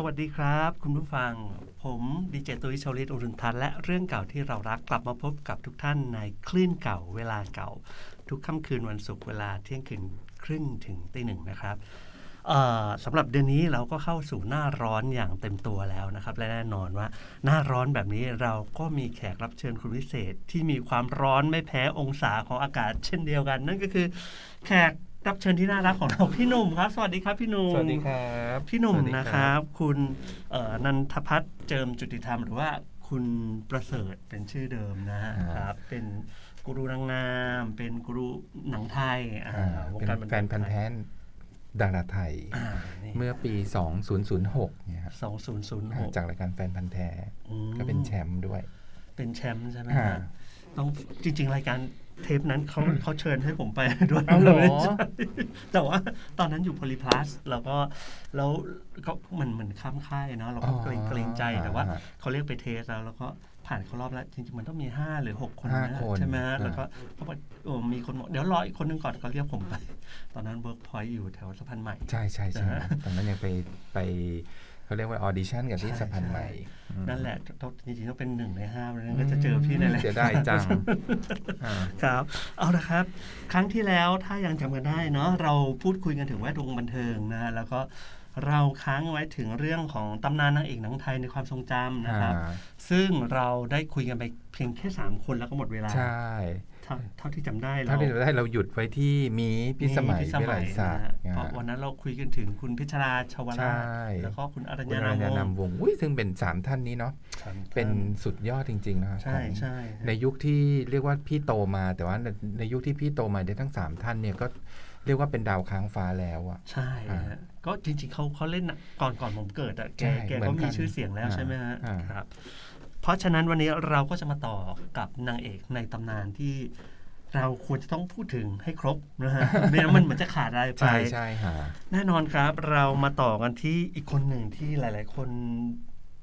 สวัสดีครับ คุณผู้ฟัง ผมดีเจตุ้ยชาวลิตอรุณทันและเรื่องเก่าที่เรารักกลับมาพบกับทุกท่านในคลื่นเก่าเวลาเก่า ทุกค่ำคืนวันศุกร์เวลาเที่ยงคืนครึ่งถึงตีหนึ่งนะครับสำหรับเดือนนี้เราก็เข้าสู่หน้าร้อนอย่างเต็มตัวแล้วนะครับ และแน่นอนว่า หน้าร้อนแบบนี้เราก็มีแขกรับเชิญคุณวิเศษที่มีความร้อนไม่แพ้องศาของอากาศเช่นเดียวกัน นั่นก็คือแขก รับเชิญที่น่ารักของเราพี่หนุ่มครับ สวัสดีครับพี่หนุ่มสวัสดีครับพี่หนุ่มสวัสดีนะครับ คุณเอ่อนันทพัฒน์เจิมจุติธรรม หรือว่าคุณประเสริฐเป็นชื่อเดิมนะฮะครับ เป็นกูรูนางงาม เป็นกูรูหนังไทยอ่าอ่าวงเป็นการบันแฟเทินงพันธ์แท้ดาราไทยอ่านี่เมื่อปี 2006เนี่ยครับสองศูนย์ศูนย์หกจากรายการแฟนพันธ์แท้อืมก็เป็นแชมป์ด้วย เป็นแชมป์ใช่ไหมอ่าฮะต้องจริง ๆ รายการ เทปนั้นเขาเขาเชิญให้ผมไปด้วยเอาเหรอไม่ใช่แต่ว่าตอนนั้นอยู่โพลิพลัสแล้วก็แล้วก็มันเหมือนข้ามค่ายเนาะเราก็เกรงเกรงใจแต่ว่าเขาเรียกไปเทสแล้วแล้วก็ผ่านเขารอบแล้วจริงๆมันต้องมี 5 หรือ 6 คนห้านะคนใช่ไหมฮะอ่า แล้วก็เขาบอกโอ้มีคนบอกเดี๋ยวรออีกคนนึงก่อนก็เรียกผมไป ตอนนั้นเวิร์กพอยต์อยู่แถวสะพานใหม่ ใช่ใช่ใช่นะฮะ ตอนนั้นยังไปไป เขาเรียกว่าออดิชั่นกับที่ใช่สะพานใหม่ใช่อืมนั่นแหละต้องจริงๆต้องเป็นหนึ่งในห้าเพราะฉะนั้นก็จะเจอพี่ในแหละเสียดายจังอ่าครับ เอาละครับ ครั้งที่แล้วถ้ายังจำกันได้เนาะเราพูดคุยกันถึงแวดวงบันเทิงนะฮะแล้วก็เราค้างไว้ถึงเรื่องของตำนานนางเอกหนังไทยในความทรงจำนะครับอ่าซึ่งเราได้คุยกันไปเพียงแค่ 3 คนแล้วก็หมดเวลาใช่ เท่าเท่าที่จำได้เราถ้าที่เราได้เราหยุดไว้ที่มีพิสมัยพิสวิไลมัยศักนะดิ์ฮะเพราะวันนั้นเราคุยกันถึงคุณพิชราชวใช่ราชแล้วก็คุณอรัญคุณญาอรัญญานามนำวงศ์วงศ์อุ้ยซึ่งเป็นสามท่านนี้เนาะครับเป็นสุดยอดจริงๆนะใช่ของใช่ในยุคที่เรียกว่าพี่โตมา แต่ว่าในในยุคที่พี่โตมาได้ทั้งสามท่านเนี่ยก็เรียกว่าเป็นดาวค้างฟ้าแล้วอะใช่ฮะก็จริงๆเขาเขาเล่นน่ะก่อนก่อนผมเกิดอะแกใช่แกเหมือก็นกันมีชื่อเสียงแล้วอ่าใช่ไหมฮะอ่าครับเพ ราะฉะนั้นวันนี้เราก็จะมาต่อกับนางเอกในตำนานที่เราควรจะต้องพูดถึงให้ครบนะฮะไม่งั้นมันเหมือนจะขาดอะไรไป ใช่ใช่ฮะแน่นอนครับ เรามาต่อกันที่อีกคนหนึ่งที่หลาย ๆ คน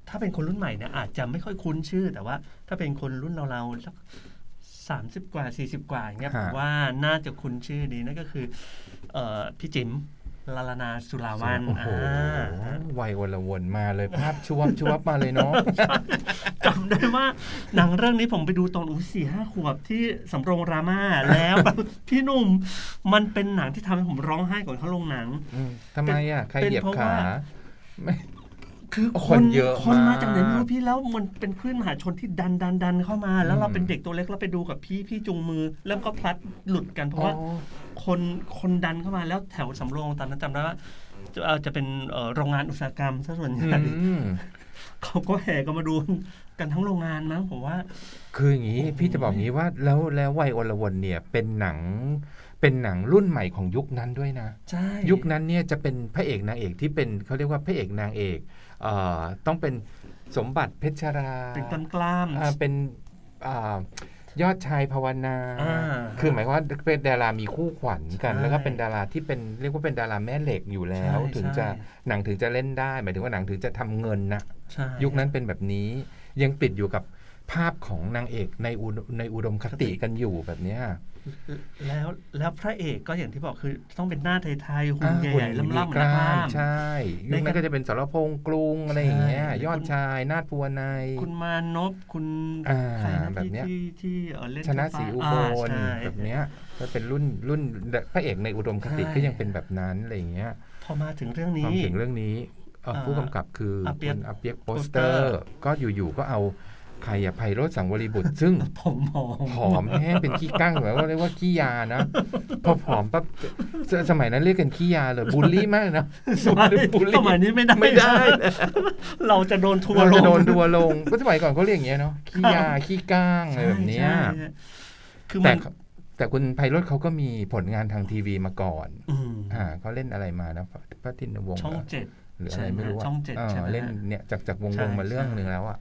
ถ้าเป็นคนรุ่นใหม่เนี่ยอาจจะไม่ค่อยคุ้นชื่อ แต่ว่า ถ้าเป็นคนรุ่นเราๆสักสามสิบกว่าสี่สิบกว่าอย่างเงี้ยผมว่าน่าจะคุ้นชื่อดีนั่นก็คือ เอ่อพี่จิ๋ม ลาลานาสุราวันโอ้โหอ่าวัยวนละวนมาเลยภาพชวบชวบมาเลยเนาะจำได้ว่าหนังเรื่องนี้ผมไปดูตอนอุ้ยสี่ห้าขวบที่สำโรงรามาแล้วแบบพี่หนุ่มมันเป็นหนังที่ทำให้ผมร้องไห้ก่อนเข้าโรงหนังอืมทำไมอะใครเป็นเหยียบเพราะขาว่าไม่คือคนเยอะคนมามากจากไหนไม่รู้พี่แล้วมันเป็นคลื่นมหาชนที่ดันดันดันเข้ามา แล้วเราอืมเป็นเด็กตัวเล็กแล้วไปดูกับพี่พี่จูงมือแล้วก็พลัดหลุดกันเพราะอ๋อว่า คนคนดันเข้ามาแล้วแถวสำโรงตอนนั้นจำได้ว่าจะเอ่อจะเป็นเอ่อโรงงานอุตสาหกรรมซะส่วนใหญ่อืมเขาก็แห่กันมาดูกันทั้งโรงงานมั้งผมว่า คืออย่างนี้โอ้โหพี่จะบอกงี้ว่าแล้วแล้ววัยวนละวนเนี่ยเป็นหนังเป็นหนังรุ่นใหม่ของยุคนั้นด้วยนะใช่ยุคนั้นเนี่ยจะเป็นพระเอกนางเอกที่เป็นเขาเรียกว่าพระเอกนางเอกเอ่อต้องเป็นสมบัติเพชรราเป็นต้นกล้ามอ่าเป็นอ่า ยอดชายภาวนาอ่าคือหมายความว่าเป็นดารามีคู่ขวัญกันใช่แล้วก็เป็นดาราที่เป็นเรียกว่าเป็นดาราแม่เหล็กอยู่แล้วใช่ถึงจะใช่หนังถึงจะเล่นได้ หมายถึงว่าหนังถึงจะทำเงินนะใช่ยุคนั้นเป็นแบบนี้ยังติดอยู่กับ ภาพของนางเอกในอุดในอุดมคติกันอยู่แบบเนี้ย แล้วแล้วพระเอกก็อย่างที่บอกคือต้องเป็นหน้าไทยๆหุ่นอ่าใหญ่ๆหุ่นล่ำๆเหมืมีอนนักกล้ามใช่ยุคนั้นก็จะเป็นสรพงษ์กรุงอะไรอย่างเงี้ยใช่ยอดชายนาฏภูวนายคุณมานพคุณอ่าใครนะแบบที่เนี้ยที่ที่เอ่อเล่นชนะศรีอุบลาใช่แบบเนี้ยก็เป็นรุ่นรุ่นพระเอกในอุดมคติใช่ก็ยังเป็นแบบนั้นอะไรอย่างเงี้ย พอมาถึงเรื่องความนี้ถึงเรื่องนี้เอ่ออ่าผู้กำกับคืออาเปี๊ยกคุณอาเปียกโปสโปสเตเตออร์ร์ ก็อยู่ๆก็เอา ใครอะไพโรธสังวริบุตร ซึ่งผมหอมผอมแห้งเป็นขี้กั้งแบบว่าเรียกว่าขี้ยานะ พอผอมปั๊บสสมัยนั้นเรียกกันขี้ยาเลยบูลลี่มากนะสมัยบูลลี่สมัยนี้ไม่ได้ไม่ได้ เราจะโดนทัวร์เราลจะงโดนดัวลงก็สมัยก่อนเขาเรียกอย่างเงี้ยเนาะขี้ยาขี้ก้างอะไรแบบเนี้ยใช่ใช่คือแต่มันเขาแต่คุณไพโรธเขาก็มีผลงานทางทีวีมาก่อนอืมอ่าเขาเล่นอะไรมานะพระทินวงศ์ช่องเหรอเจ็ดหรืออะใช่ไรไหมไม่รู้ะช่องเจ็ดาใช่ไหมเล่นเนี่ยจากจากวงใช่วงมาเรื่องใช่หนึ่งแล้วอะ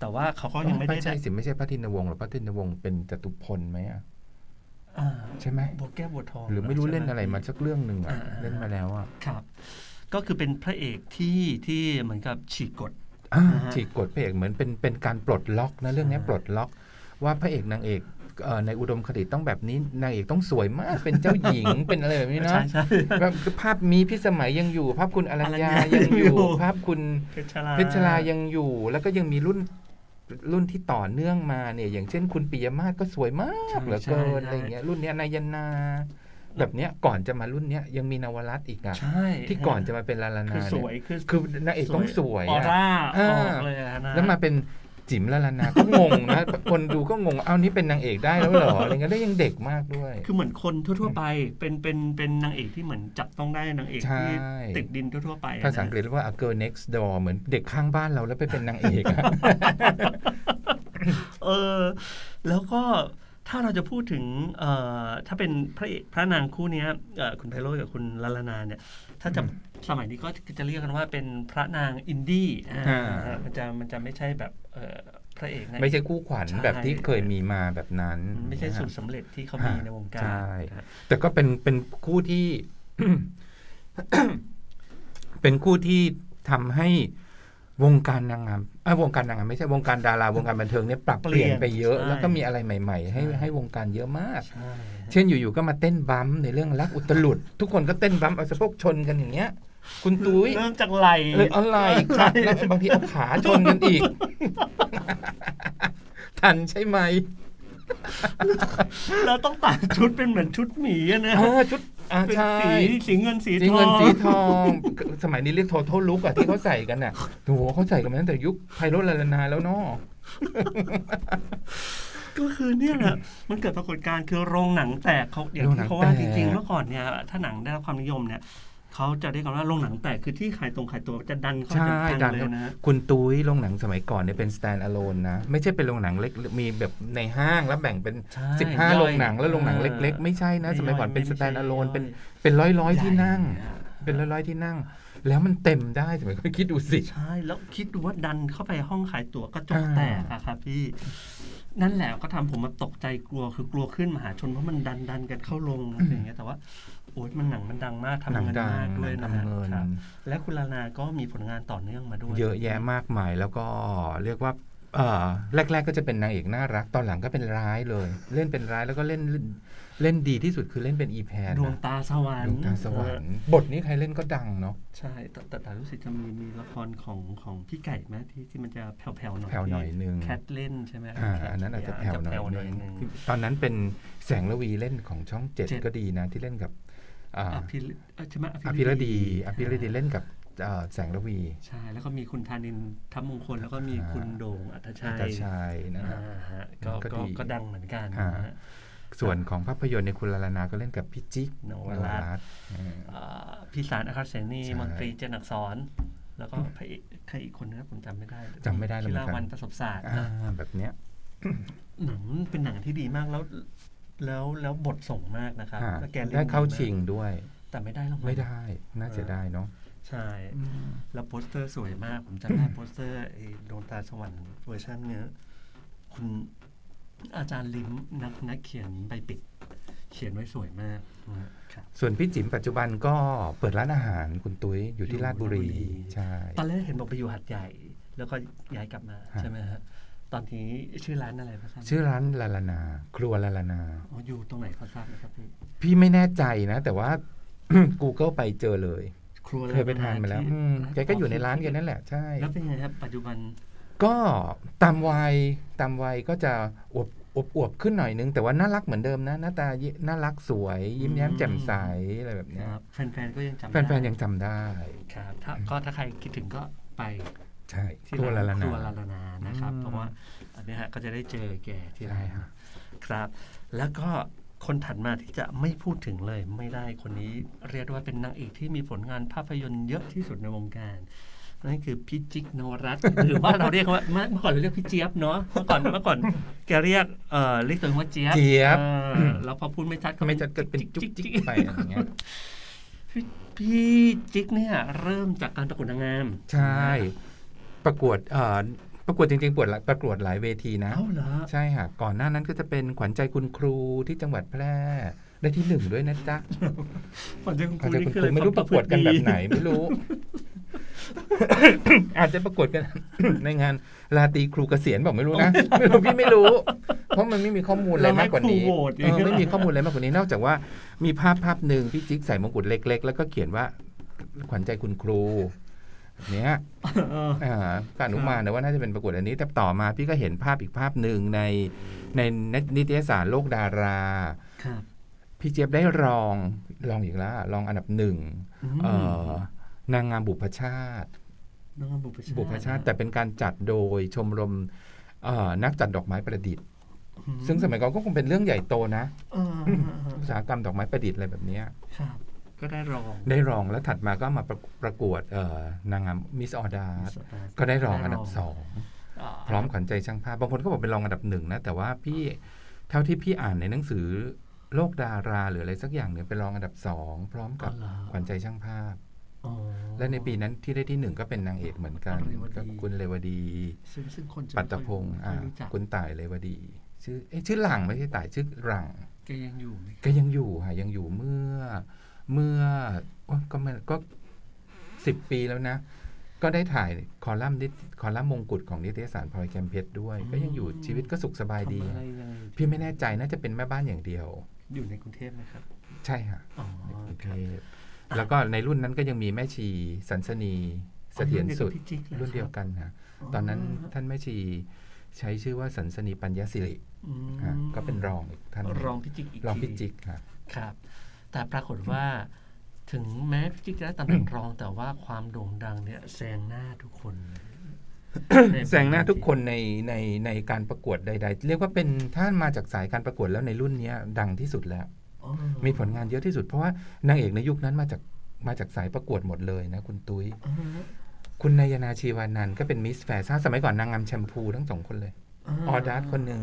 แต่ว่าเขาก็ยังไม่ได้ใช่สิไม่ใช่พระทินวงศ์หรอพระทินวงศ์เป็นจตุพลไหมอะอ่าใช่ไหมบัวแก้วบัวทอง หรือไม่รู้ใช่หเล่นอะไรมาสักเรื่องหนึ่งอะอ่าเล่นมาแล้วอะครับ ก็คือเป็นพระเอกที่ที่เหมือนกับฉีกกฎอ่านะฮะฉีกกฎพระเอกเหมือนเป็นเป็นการปลดล็อกนะเรื่องเนี้ยใช่ปลดล็อกว่าพระเอกนางเอกเอ่อในอุดมคติต้องแบบนี้นางเอกต้องสวยมากเป็นเจ้าหญิงเป็นอะไรแบบนี้นะใช่ใช่แบบภาพมีพิสมัยยังอยู่ ภาพคุณอรัญญาอรัญญายัยังงออยู่ยู่ ภาพคุณเพชรลาเพชรลายังอยู่ แล้วก็ยังมีรุ่น รุ่นที่ต่อเนื่องมาเนี่ย อย่างเช่นคุณปิยมาศก็สวยมากเหลือเกินอะไรอย่างเงี้ย รุ่นเนี้ยนายนา แบบเนี้ยก่อนจะมารุ่นเนี้ยยังมีนวรัตน์อีกอะใช่ที่ก่อนจะมาเป็นลาลานาคือสเนี่วยยคือคือนางเอกต้องสวยอออะร่าอ่าออกเลยอะนะแล้วมาเป็น จิ๋มลาลานาก็งงนะ คนดูก็งงเอานี่เป็นนางเอกได้แล้วเหรออะไรเงี้ยแล้วยังเด็กมากด้วย คือเหมือนคนทั่วๆไปเป็นเป็นเป็นนางเอกที่เหมือนจับต้องได้นางเอกใช่ที่ติดดินทั่วๆไปอะนะภาษาอังกฤษเรียกว่า a girl next door เหมือนเด็กข้างบ้านเราแล้วไปเป็นนางเอกอะเออแล้วก็ถ้าเราจะพูดถึงเอ่อถ้าเป็นพระเอกพระนางคู่เนี้ยเอ่อคุณไพโรจน์กับคุณลาลานาเนี่ย ถ้าจะอืมสมัยนี้ก็จะเรียกกันว่าเป็นพระนางอินดี้อ่าอ่ามันจะมันจะไม่ใช่แบบเอ่อพระเอกนะไม่ใช่คู่ขวัญใช่แบบที่เคยมีมาแบบนั้น ไม่ใช่นะฮะสูตรสำเร็จที่เขามีในวงการใช่นะแต่ก็เป็นเป็นคู่ที่ เป็นคู่ที่ทำให้ วงการนางงามเอ้ยวงการนางงามไม่ใช่วงการดาราวงการบันเทิงเนี่ยปรับเปลี่ยนไปเยอะ แล้วก็มีอะไรใหม่ ๆ ให้ให้วงการเยอะมากใช่เช่นอยู่ๆก็มาเต้นบัมป์ในเรื่องรักอุตลุด ทุกคนก็เต้นบัมป์เอาสะโพกชนกันอย่างเงี้ย คุณตุ้ยเริ่มจากไหลเอออะไรครับแล้วบางทีเอาขาชนกันอีก ทันใช่ไหมเราต้องตัดชุดเป็นเหมือนชุดหมีอะนะเออชุด อ่าเป็นใช่ สีสีเงินสีสีทเงิอนง สีทอง สมัยนี้เรียกโทท l ลุกอะที่เขาใส่กันน่ะโอ้โหเขาใส่กันมาตั้งแต่ยุคไพโรจน์ลาลานาแล้วเนาะ ก็คือเนี่ยแหละมันเกิดปรากฏการณ์คือโรงหนังแตกเขาอย่างโรงหนัที่งเขาว่าแตจกริงๆเมื่อก่อนเนี่ยถ้าหนังได้รับความนิยมเนี่ย เขาจะเรียกกันว่าโรงหนังแตกคือที่ขายตรงขายตัวจะดันเข้าใช่จนดัพันงเลยนะ คุณตุ้ยโรงหนังสมัยก่อนเนี่ยเป็น stand alone นะ ไม่ใช่เป็นโรงหนังเล็กมีแบบในห้างแล้วแบ่งเป็นใช่สิบห้าย่อยโรงหนังแล้วโรงหนังเล็ก ๆ ไม่ใช่นะ สมัยก่อนเป็น stand alone เป็นเป็นร้อยร้อยๆที่นั่ง เป็นร้อยร้อยๆที่นั่ง แล้วมันเต็มได้สมัยก่อนคิดดูสิ ใช่ แล้วคิดดูว่าดันเข้าไปห้องขายตั๋วกระจกอ่าแตกอะครับพี่ นั่นแหละก็ทำผมมาตกใจกลัวคือกลัวขึ้นมหาชนเพราะมันดันดันกันเข้าลงอย่างเงี้ยแต่ว่าโอ๊ยมันหนังมันดังมากทำหนังเงินดังมากด้วยหนันะงฮะทำเงินครับและคุณลานาก็มีผลงานต่อเนื่องมาด้วย เยอะแยะมากมายแล้วก็เรียกว่าเออแรก ๆ ก็จะเป็นนางเอกน่ารัก ตอนหลังก็เป็นร้ายเลย เล่นเป็นร้ายแล้วก็เล่น เล่นดีที่สุดคือเล่นเป็นอีแพนดวงตาสวรรดวค์งตาสวรรค์บทนี้ใครเล่นก็ดังเนาะใช่แต่แต่แต่รู้สึกจะมีมีละครของของพี่ไก่ไหมที่ที่มันจะแผ่วๆหน่อยแผ่วหน่อยนึงแคทเล่นใช่ไหมอ่าแคทอันนั้นอาจจะแผ่วหน่อยหน่อยนึงนึงตอนนั้นเป็นแสงระวีเล่นของช่องเจ็ดเจ็ดก็ดีนะที่เล่นกับอ่าอภิรเอ่อใช่ไหมอภิรดีอภิรดีเล่นกับเอ่อแสงระวี ใช่ แล้วก็มีคุณธานินทัพมงคล แล้วก็มีอ่าคุณโด่งอัธชัยตาชัยนะฮะอ่าฮะก็ก็ก็ดีก็ดังเหมือนกันฮะนะฮะ ส่วนของภาพยนตร์ในยคุณลาลานาก็เล่นกับพี่จิ๊กนวนรัตน์รัตน์อ่าอ่าพี่สารอาคาเสนีใช่มนตรีเจนอักษรแล้วก็พระเอกใครอีกคนนะผมจำไม่ได้จำไม่ได้แล้วพิเหมือนกันลาวันประสบศาสตร์อ่านะแบบเนี้ยหนังเป็นหนังที่ดีมากแล้ว แล้วแล้วบทส่งมากนะครับฮะแล้วแกล่นได้เข้ามกชิงด้วย แต่ไม่ได้รางวัลไม่ได้ น่าเสียดายเนาะใช่ แล้วโปสเตอร์สวยมาก ผมจำได้โปสเตอร์ไอ้ดวงตาสวรรค์เวอร์ชันเนี้ยคุณ อาจารย์ลิมนักนักเขียนใบปิด เขียนไว้สวยมากนะครับส่วนพี่จิ๋มปัจจุบันก็เปิดร้านอาหารคุณตุ้ยอยู่ที่ราชบุรีใช่ตอนแรกเห็นบอกไปอยู่หัดใหญ่ แล้วก็ย้ายกลับมาฮะใช่ไหมฮะตอนนี้ชื่อร้านอะไรพระทราบไหมชื่อร้านลาลานา ครัวลาลานาอ๋ออยู่ตรงไหนพอทราบไหมครับพี่พี่ไม่แน่ใจนะ แต่ว่า Google ไปเจอเลย ครัวเคยไปทานมาแล้วที่อืมแกก็อยู่ในร้านแกันนั่นแหละใช่แล้วเป็นไงครับปัจจุบันก็ตามวัย ตามวัยก็จะอวบอวบอวบขึ้นหน่อยนึง แต่ว่าน่ารักเหมือนเดิมนะ หน้าตายิน่ารักสวย ยิ้มแย้มอืมแจ่มใสอะไรแบบเนี้ยครับแฟนๆก็ยังจำแฟนๆยังจำได้ครับถ้าก็ถ้าใครคิดถึงก็ไปใช่ที่ครัวลาลาคนารัวลาลานานะครับอืมเพราะว่าอันเนี้ยฮะก็จะได้เจอแกที่ใช่ร้านฮะครับ แล้วก็คนถัดมาที่จะไม่พูดถึงเลยไม่ได้คนนี้เรียกได้ว่าเป็นนางเอกที่มีผลงานภาพยนตร์เยอะที่สุดในวงการ นั่นคือพี่จิ๊กนวรัตน์หรือว่าเราเรียกว่าเมื่อเมื่อก่อนเราเรียกพี่เจี๊ยบเนาะเมื่อก่อนเมื่อก่อนแกเรียกเอ่อเรียกตัวเองว่าเจี๊ยบเจี๊ยบเออแล้วพอพูดไม่ชัดก็ไม่จะเกิดเป็นจุกจิกไปอะไรอย่างเงี้ยพี่พี่จิ๊กเนี่ยเริ่มจากการประกวดนางงามใช่ประกวดเอ่อประกวดจริงๆปวดประกวดหลายเวทีนะเอ้าเหรอใช่ค่ะก่อนหน้านั้นก็จะเป็นขวัญใจคุณครูที่จังหวัดแพร่ได้ที่หนึ่งด้วยนะจ๊ะก่อนจะคุณขวัญใจนี่คุณคือครูไม่รู้ประกวดกันแบบไหนไม่รู้ อาจจะประกวดกัน ในงานลาตรีครูเกษียณบอกไม่รู้นะไม่รู้พี่ไม่รู้ เพราะมันไม่มีข้อมูลอะไรมากกว่านี้เรให้ครูโหวตเออไม่มีข้อมูลอะไรมากกว่านี้นอกจากว่ามีภาพภาพหนึ่งพี่จิ๊กใส่มงกุฎเล็ก ๆ แล้วก็เขียนว่าขวัญใจคุณครูเนี้ยเอออ่าก็อนุมานนะว่าน่าจะเป็นประกวดอันนี้แต่ต่อมาพี่ก็เห็นภาพอีกภาพหนึ่งในในนิตยสารโลกดาราครับพี่เจี๊ยบได้รองรองอีกแล้วรองอันดับหนึ่งเอ่อ นางงามบุพชาติน้องบุพชาติบุพชาติ แต่เป็นการจัดโดยชมรมเอ่อนักจัดดอกไม้ประดิษฐ์อืมซึ่งสมัยก่อนก็คงเป็นเรื่องใหญ่โตนะเอออุตสาหกรรมดอกไม้ประดิษฐ์อะไรแบบเนี้ยครับก็ได้รอง ได้รองแล้วถัดมาก็มาประประกวดเอ่อนางงามมิสออดาก็ได้รองอันดับสองพร้อมขวัญใจช่างภาพบางคนก็บอกเป็นรองอันดับหนึ่งนะ แต่ว่าพี่เท่าที่พี่อ่านในหนังสือโลกดาราหรืออะไรสักอย่างเนี่ยเป็นรองอันดับสองพร้อมกับอ๋อเหรอขวัญใจช่างภาพอ๋อ และในปีนั้นที่ได้ที่หนึ่งก็เป็นนางเอกเหมือนกันเรวดีกับคุณเลวดี ซึ่งซึ่งคนจะปัตตพงศ์ไม่อ่าค่อยรู้จักคุณต่ายเลวดี ชื่อเอ๊ะชื่อหลังไม่ใช่ต่ายชื่อหลังแกยังอยู่ไหมก็ยังอยู่ค่ะยังอยู่เมื่อ เมื่อโอ๊ยก็มันก็สิบปีแล้วนะ ก็ได้ถ่ายคอลัมน์นิตคอลัมน์มงกุฎของนิตยสารพลอยแคมเพชรด้วย ก็ยังอยู่ชีวิตก็สุขสบายดีทำอะไรยังไงพี่ไม่แน่ใจน่าจะเป็นแม่บ้านอย่างเดียว อยู่ในกรุงเทพไหมครับ ใช่ค่ะอ๋อในกรุงคเทรับพ แล้วก็ในรุ่นนั้นก็ยังมีแม่ชีสันสนีเสถียรสุดอ๋อรุ่นเดียวกับพี่จิ๊กเหรอรุ่นเดียวกันค่ะตอนนั้นท่านแม่ชีใช้ชื่อว่าสันสนีปัญญสิริอืมค่ะก็เป็นรองอีกท่านหนึ่งรองพิจิกอีกรองทีพิจิกค่ะครับ แต่ปรากฏว่าถึงแม้พิจิกจะได้ตำแหน่งรองแต่ว่าความโด่งดังเนี่ยแซงหน้าทุกคนเลยแซงหน้าทุกคนในในในการประกวดใด ๆ เรียกว่าเป็นถ้ามาจากสายการประกวดแล้วในรุ่นเนี้ยดังที่สุดแล้วอ๋อ มีผลงานเยอะที่สุดเพราะว่านางเอกในยุคนั้นมาจากมาจากสายประกวดหมดเลยนะคุณตุ้ยอ๋อคุณนายนาชีวานันท์ก็เป็นมิสแฟซ่าสมัยก่อนนางงามแชมพูทั้งสองคนเลยออดัสคนหนึ่ง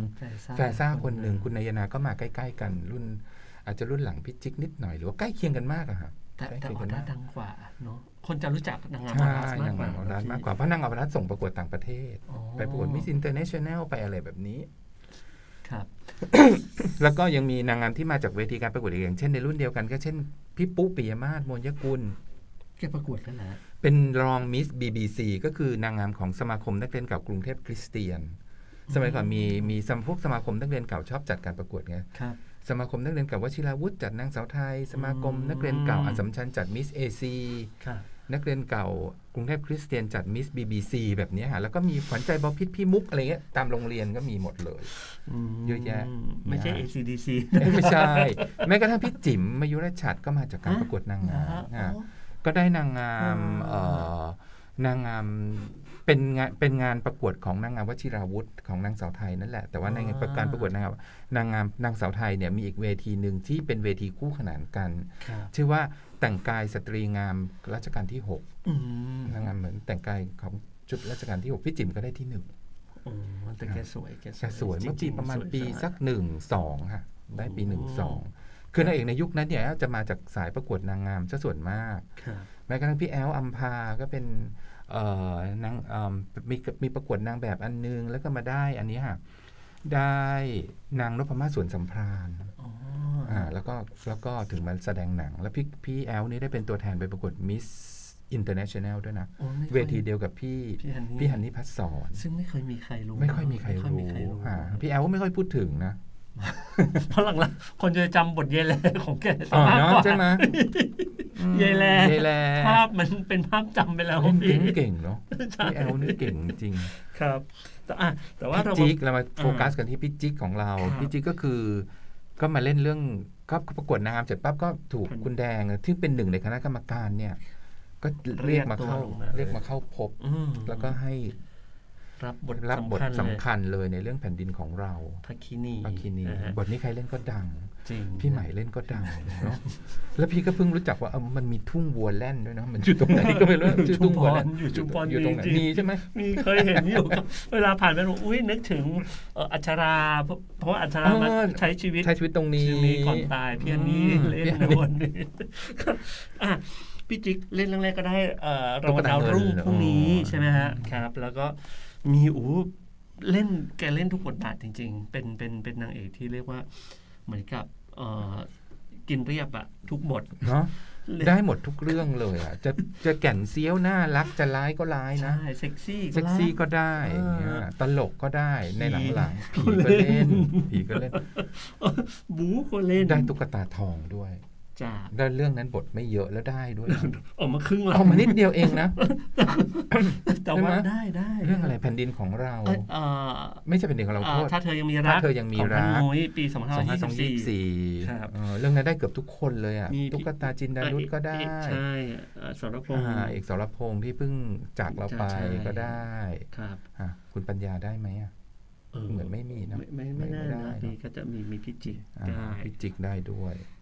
แฟซ่าคนหนึ่งคุณนายนาก็มาใกล้ๆกันรุ่น อาจจะรุ่นหลังพิจิกนิดหน่อยหรือว่าใกล้เคียงกันมากอะครับแต่ใกล้แต่เคียงออกันดัมาสกดังกว่าเนาะคนจะรู้จักนางงามอใช่อดัสมากนางกว่างามออดัสมากกว่าเพราะนางออดัสส่งประกวดต่างประเทศอ๋อไปประกวดมิสอินเตอร์เนชั่นแนลไปอะไรแบบนี้ ครับ แล้วก็ยังมีนางงามที่มาจากเวทีการประกวดอีกอย่างเช่นในรุ่นเดียวกันก็เช่นพี่ปุ๊ปิยมาศมนยกุลแกประกวดแล้วนะเป็นรองมิส BBC ก็คือนางงามของสมาคมนักเรียนเก่ากรุงเทพคริสเตียน สมัยก่อนมีมีสมพวกสมาคมนักเรียนเก่าชอบจัดการประกวดไงครับสมาคมนักเรียนเก่าวชิราวุธจัดนางสาวไทย สมาคมอืมนักเรียนเก่าอัสสัมชัญจัดมิสเอซีครับ นักเรียนเก่ากรุงเทพคริสเตียนจัดมิส BBC แบบเนี้ยฮะแล้วก็มีขวัญใจบอพิษพี่มุกอะไรเงี้ยตามโรงเรียนก็มีหมดเลยเยอะแยะ ไม่ใช่นะ ACDC เอ้ยไม่ใช่ แม้กระทั่งพี่จิ๋มมายุรชัดก็มาจากการฮะประกวดนางงามอ๋ออะก็ได้นางงามอ๋อเอ่อนางงามเป็นงานเป็นงานประกวดของนางงามวชิราวุธของนางสาวไทยนั่นแหละ แต่ว่าในงานประการประกวดนางงามนางงามนางสาวไทยเนี่ยมีอีกเวทีหนึ่งที่เป็นเวทีคู่ขนานกันครับชื่อว่า แต่งกายสตรีงามรัชกาลที่หกอืมนางงามเหมือนแต่งกายของชุดรัชกาลที่หกพี่จิ๋มก็ได้ที่หนึ่งโอ้แต่แกสวยแกแกสวยเมื่อจปีงๆประมาณสวยปีจังอะสักหนึ่งสองค่ะ ได้ปีโอ้หนึ่งสองคือนางเอกในยุคนั้นเนี่ยจะมาจากสายประกวดนางงามซะส่วนมากครับแม้กระทั่งพี่แอลอัมพาก็เป็นเอ่อนางเอิ่มมีมีประกวดนางแบบอันนึง แล้วก็มาได้อันนี้ค่ะได้นางนพมาศสวนสัมพราน อ๋ออ่าแล้วก็แล้วก็ถึงมาแสดงหนัง แล้วพี่พี่แอลนี่ได้เป็นตัวแทนไปประกวดมิสอินเตอร์เนชั่นแนลด้วยนะ โอ้ไม่คยเวทีเดียวกับพี่พี่ฮันนี่ พี่ฮันนี่พัฒสอน ซึ่งไม่เคยมีใครรู้ไม่ค่อยมีใครไม่อยรู้มีใครรู้อ่าพี่แอลก็ไม่ค่อยพูดถึงนะเพราะหลังๆคนจะจำบทเยแลของแกอ๋อมากเนาะกว่า ใช่ไหมเยแล เยแลภาพมันเป็นภาพจำไปแล้วเล่นพี่ เก่งเก่งเนาะพี่แอลนี่เก่งจริง ครับ แต่อะแต่ว่าเราพี่มา จิ๊กเรามาโฟกัสกันที่พี่จิ๊กของเรา ครับ พี่จิ๊กก็คือ ก็มาเล่นเรื่องก็ประกวดนางงามเสร็จปั๊บก็ถูกพันคุณแดงที่เป็นหนึ่งในคณะกรรมการเนี่ย ก็เรียกมาเข้า เรียกตัวลงมาเรียกมาเข้าพบอืมแล้วก็ให้รับบทรับบทสำสำคัญคัญเลยในเรื่องแผ่นดินของเราเลยพักคินีปาคินีนะฮะบทนี้ใครเล่นก็ดังจริง พี่ใหม่เล่นก็ดังเนาะแล้วพี่ก็เพิ่งรู้จักว่าเอ้ามันมีทุ่งวัวแล่นด้วยเนาะมันอยู่ตรงไหนก็ไม่รู้ชื่อทุ่งวัวแล่นอยู่ชุมพรอยู่ตรงไหนจริงๆมีใช่ไหมมีเคยเห็นอยู่เวลาผ่านไปบอกอุ้ยนึกถึงเอ่ออัชราเพราะเพราะว่าอัชรามาเออใช้ชีวิตใช้ชีวิตตรงนี้ชีวิตก่อนตายพี่อันนี้อืมเล่นพี่อันในนี้วันนี้อะพี่จิ๊กเล่นเรื่องแรกก็ได้เอ่อตุ๊รางกวัลตาดาวรุ่งเงินพรุ่งนี้อ๋อใช่ไหมฮะครับ แล้วก็มีอู้เล่นแกเล่นทุกบทบาทจริง ๆ เป็นเป็นเป็นนางเอกที่เรียกว่า เหมือนกับเอ่อกินเรียบอะทุกบทเนาะได้หมดทุกเรื่องเลยอะ จะจะแก่นเซี้ยวน่ารักจะร้ายก็ร้ายนะใช่เซ็กซี่เซ็กซี่รัก็ได้เออเนี่ยตลกก็ได้ในผีหลังๆผีก็เล่นผีก็เล่น บู๊ก็เล่นได้ตุ๊กตาทองด้วย จ้าได้เรื่องนั้นบทไม่เยอะแล้วได้ด้วยออกมาครึ่งหลัเอามานิดเดียวเองนะแต่ว่าใช่ไหมได้ได้เรื่องอะไรแผ่นดินของเราเอ่อเอ่อไม่ใช่แผ่นดินของเราอ่าโทษถ้าเธอยังมีรักถ้าเธอยังมีของรัพันกนุ้ยปีสองพันสองยี่2524สี่ครับเรื่องนั้นได้เกือบทุกคนเลยอะมีตุ๊กตาจินดารุตก็ได้ใช่เอ่อสรพงษ์อ่าเอกสรพงษ์ที่เพิ่งจากเราไปใช่ก็ได้ครับอะคุณปัญญาได้ไหมอะเออเหมือนไม่มีเนอะไม่ไม่ไม่ไม่น่าได้นะเนอะนี่ก็จะมีมีพิจิตรอ่าได้พิจิกได้ด้วยอ่า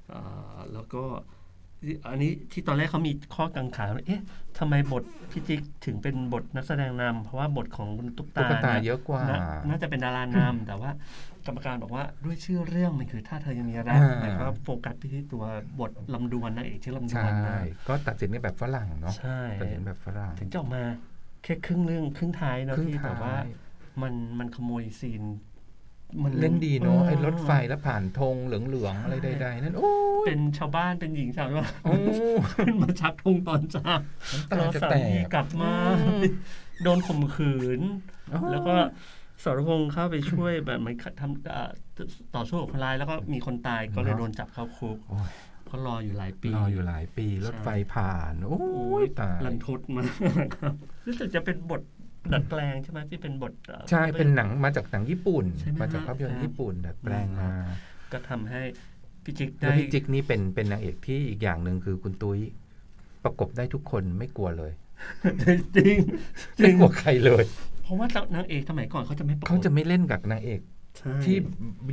แล้วก็อันนี้ที่ตอนแรกเขามีข้อกังขาเอ๊ะทำไมบทพิจิกถึงเป็นบทนักแสดงนำเพราะว่าบทของคุณตุ๊กตุ๊ตากตานี่เยอะกว่าน่า น่าจะเป็นดารานำแต่ว่ากรรมการบอกว่าด้วยชื่อเรื่องมันคือถ้าเธอยังมีรักอ่าหมายความว่าโฟกัสไปที่ตัวบทลำดวนนางเอกชื่อลำดใช่วนนะก็ตัดสินกันแบบฝรั่งเนาะใช่ตัดสินแบบฝรั่งถึงจะออกมาแค่ครึ่งเรื่องครึ่งท้ายเนอะครึ่งที่ท้าแบบว่ายมันมันขโมยซีน เล่นดีเนาะออไอ้รถไฟแล้วผ่านธงเหลืองๆอะไรใดๆนั่นโอ้ยเป็นชาวบ้านเป็นหญิงสาวว่าโอ้ขึ้นมาชักธงตอนเช้าน้ำตาจะสาแตมีกกลับมาอืมโดนข่มขืนโอ้ยแล้วก็สรพงษ์เข้าไปช่วยแบบเหมันทำอ่าต่อสู้กับคนร้ายแล้วก็มีคนตายก็เลยโดนจับเข้าคุกโอ้ยก็รออยู่หลายปีรออยู่หลายปีรถไฟผ่าน โอ้ยตายรันทดมากครับรู้สึกจะเป็นบท ดัดแปลงใช่ไหมที่เป็นบทอ่อใช่เป็นหนังมาจากหนังญี่ปุ่นใช่ไหมมาจากฮะภาพยนตครัร์บญี่ปุ่นดัดแปลงมา ก็ทำให้พี่จิ๊กแล้วได้พี่จิ๊กนี่เป็นเป็นนางเอกที่อีกอย่างหนึ่งคือคุณตุ้ยประกบได้ทุกคนไม่กลัวเลย จริงจริไม่งกลัวใครเลย เพราะว่านางเอกสมัยก่อนเขาจะไม่ประกบเขาจะไม่เล่นกับนางเอกใช่ ที่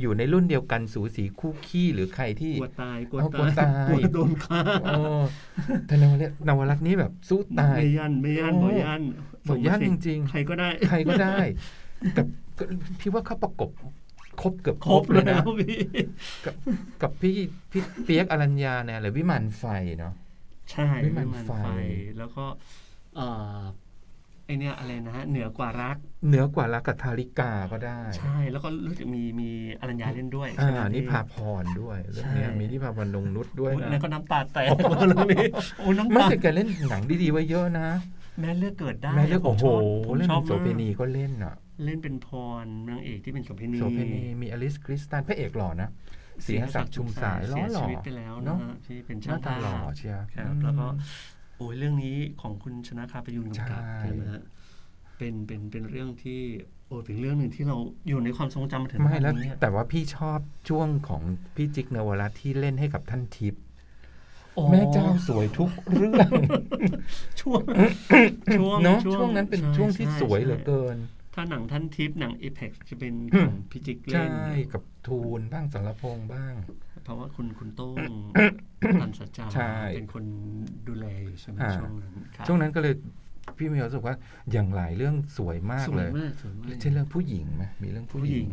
อยู่ในรุ่นเดียวกันสูสีคู่ขี้หรือใครที่กลัวตายกลัวเอากลัวตายตายกลัวโดนฆ่าโอ้แต่นวรัตน์นวรัตน์นี่แบบสู้ตายไม่ยันไม่ยันโอ้บ่ยันบ่ยันจริง ๆ ใครก็ได้ใครก็ได้แต่ก็พี่ว่าเขาประกบครบเกือบคครรบบเลเลยยนะนะพี่กับพี่พี่เปียกอรัญญาเนี่ยอะไรวิมานไฟเนาะใช่วิมานไฟแล้วก็เอ่อ ไอเนี้ยอะไรนะฮะเหนือกว่ารัก เหนือกว่ารักกับทาริกาก็ได้ ใช่แล้วก็รู้สึกมีมีอรัญญาเล่นด้วยอ่าใช่ไหมนิพี่พาพรด้วยเรื่องเนี้ยใช่ มีนิพาพรนงนุชด้วยโอ้ยนะแล้วก็น้ำตาแตกเรื่องนี้โอ้น้ำไม่ตาแต่แกเล่นหนังดีๆไว้เยอะนะ แม่เลือกเกิดได้แม่เลือกผโอ้มโหชอบผมเล่นชอบเป็นโสมากเภณีก็เล่นอะเล่นเป็นพรนางเอกที่เป็นโสเภณีโสเภณีมีอลิสคริสตันพระเอกหล่อนะศรีหศักดิ์ชุมสายล้อเสียหล่อชีวิตไปแล้วนะเนาะฮะที่เป็นหช่าน้างตาภาหล่อพเชียร์ครับอืมแล้วก็ โอ้ยเรื่องนี้ของคุณชนะคาประยุนกำกับใช่ใช่ไหมฮะเป็นเป็นเป็นเรื่องที่โอ้ยเป็นเรื่องหนึ่งที่เราอยู่ในความทรงจำมาถึงไม่วันแล้วนี้อะแต่ว่าพี่ชอบช่วงของพี่จิ๊กนวรัตน์ที่เล่นให้กับท่านทิพย์โอ้แม่เจ้าสวยทุกเรื่องช่วงช่วงเนาะช่วงนั้นเป็นใช่วงที่ใช่สวยเหลือใช่เกิน ถ้าหนังท่านทิพย์หนังเอ e x จะเป็นอืขมองพิจิกเล่ใช่นกับทูนบ้างสารพงษ์บ้าง เพราะว่าคุณคุณโต้งตันสัจจาใช่เป็นคนดูแลอยู่ใช่ไหมอ่าช่วงนั้นครับช่วงนั้นก็เลยพี่มีความรู้สึกว่าอย่างหลายเรื่องสวยมากสวเลยยมากสวยมากเช่นเรื่องผู้หญิงไหมมีเรื่องผู้ผู้หหญิญิงง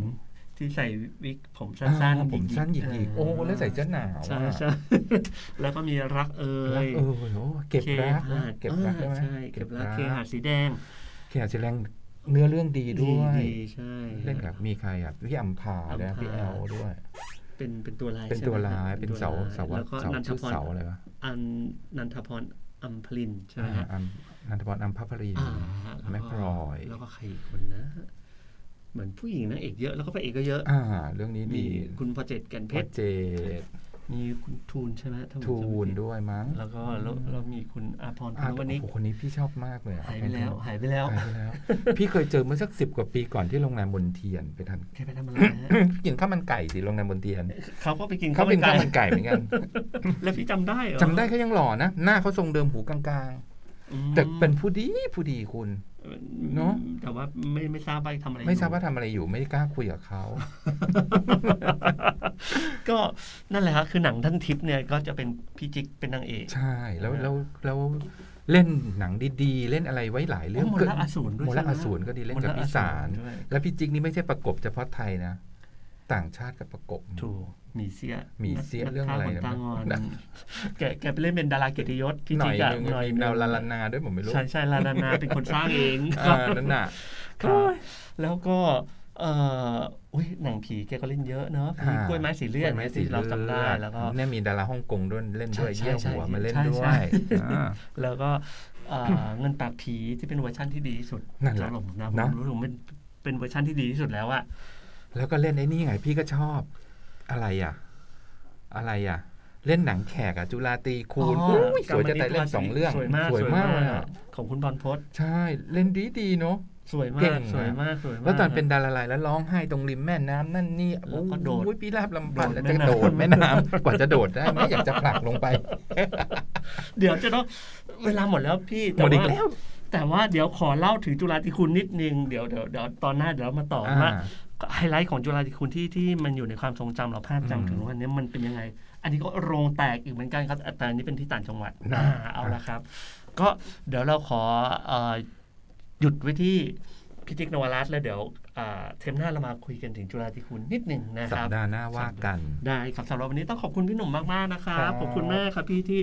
ที่ใส่วิกผมสั้อ่านๆผมสั้นหยิกหยิกๆโอ้แล้วใส่เสื้อหนาวใช่อะใช่แล้วก็มีรักเอ่รักยเออโอ้เก็บรักเคหะเก็บรักได้ไหมใช่เก็บรักเคหาสีแดงเคหะสีแดง เนื้อเรื่องดีด้วยดีใช่เล่นกับมีใครอะพี่อัมพาด้วยอัมพาพี่แอลด้วย เป็นเป็นตัวลายเป็นใช่ไหมตัวร้ายครับเป็นเสาตัวร้ยเสาวัแล้วก็เสานันทชื่อพรเสาอะไรวะอันนันทพรอัมพลินใช่ไหมอ่าฮะ อัมนันทพรอัมพัพรีอ่าล้วก็แม่พลอยแล้วก็ใครอีกคนนะ เหมือนผู้หญิงนางเอกเยอะแล้วก็พระเอกก็เยอะ อ่า เรื่องนี้มีดีคุณพอเจตแก่นเพพชร เจด มีคุณทูนใช่ไหมถ้าผมทูจำไม่นผิดด้วยมั้งแล้วก็แล้วเรามีคุณอาพรอ่าพนวันนี้โอ้โหคนนี้พี่ชอบมากเลยอะหายไปแล้ว หายไปแล้วหายไปแล้ว พี่เคยเจอเมื่อสักสิบกว่าปีก่อนที่โรงแรมบนเทียนไปทันแกไปทำอะไรฮะ กินข้าวมันไก่สิโรงแรมบนเทียนเขาก็ไปกินเขาข้าวเป็นไก่ข้าวมันไก่เหมือนกันแล้วพี่จำได้เหรอจำได้เขายังหล่อนะ หน้าเขาทรงเดิมหูกลางอืมๆ แต่เป็นผู้ดีผู้ดีคุณ เนอะ แต่ว่าไม่ไม่ทราบว่าทำอะไรไม่ทราบอยู่ว่าทำอะไรอยู่ไม่กล้าคุยกับเขา ก็นั่นแหละครับคือหนังท่านทิพย์เนี่ยก็จะเป็นพี่จิ๊กเป็นนางเอกใช่แล้วแล้วแล้วเล่นหนังดีๆ เล่นอะไรไว้หลายเรื่องโมลอสูรด้วยมลใช่ไหอสูรก็ดีเล่นกับมลอพิสารด้วย แล้วพี่จิ๊กนี่ไม่ใช่ประกบเฉพาะไทยนะ ต่างชาติกับประกบ ถูกหมีเสียหมีเสี้ยเรื่องอะไรนักนะฆ่าขนตางอนนะ แกแกไปเล่นเป็นดาราเกียรติยศพี่หน่จิ๊อยกอะนึงหน่อยมีแนวลาลานาด้วยผมไม่รู้ ใช่ใช่ลาลานาเป็นคนสร้างเองอ่านั่นน่ะครับแล้วก็เอ่ออุ้ยหนังผีแกก็เล่นเยอะเนาะผีอ่ากล้วยไม้สีเลือดกล้วยไม้สีที่เราจำได้เลือแล้วก็เนี่ยมีดาราฮ่องกงด้วยเล่นด้วยใช่เยี่ยวใช่หัวใช่มาเล่นใช่ด้วใช่ยอ่าแล้วก็เอ่อเงินปากผีที่เป็นเวอร์ชั่นที่ดีที่สุดนั่นแหละสำหรับผมนะผมนะรู้สึกว่ามันเป็นเวอร์ชันที่ดีที่สุดแล้วอะ แล้วก็เล่นไอ้นี่ไงพี่ก็ชอบ อะไรอะ อะไรอะ เล่นหนังแขกอะจุฬาตรีคูณอ๋ออุ้ยสวยจะกรรมนิตายเล่นสองเรื่องสวยมากสวยมากเลยอะอะของคุณบอลพศใช่เล่นดีดีๆเนาะสวยมาเก่กงอะสวยมากสวยมากแล้วตอนเป็นดาราลายแล้วร้องไห้ตรงริมแม่น้ำนั่นนี่แล้วก็โดดโอ้ยพี่ราบลำพันธ์โดดแล้วจะแม่น้ำโดดแม่น้ำกว่าจะโดดได้ไม่อยากจะผลักลงไป เดี๋ยวจะต้องเวลาหมดแล้วพี่หมดอีกต่าแล้วแต่ว่าเดี๋ยวขอเล่าถึงจุฬาธิคุณนิดนึงเดี๋ยวเดี๋ยวเดี๋ยวตอนหน้าเดี๋ยวเรามาต่อว่า ไฮไลท์ของจุฬาธิคุณที่ที่มันอยู่ในความทรงจำเราภาพจำอืมถึงวันนี้มันเป็นยังไง อันนี้ก็โรงแตกอีกเหมือนกันครับแต่อันนี้เป็นที่ต่างจังหวัดนะอ่าเอาละครับ ก็เดี๋ยวเราขอเอ่อหยุดไว้ที่ พิจิกนวรัตน์แล้วเดี๋ยวอ่าเทมหน้าเรามาคุยกันถึงจุฬาธิคุณนิดหนึ่งนะคสัรัปบดาห์หน้าว่ากัน ได้ครับสำหรับวันนี้ต้องขอบคุณพี่หนุ่มมากๆนะครับครับขอบคุณมากครับพี่ที่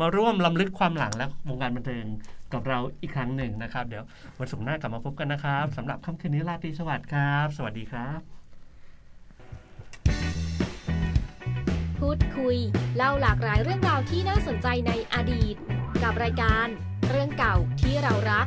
มาร่วมลำลึกความหลังและวงการบันเทิงกับเราอีกครั้งหนึ่งนะครับ เดี๋ยววันศุกร์หน้ากลับมาพบกันนะครับสำหรับค่ำคืนนี้ราตรีสวัสดิ์ครับ สวัสดีครับ พูดคุย เล่าหลากหลายเรื่องราวที่น่าสนใจในอดีต กับรายการ เรื่องเก่าที่เรารัก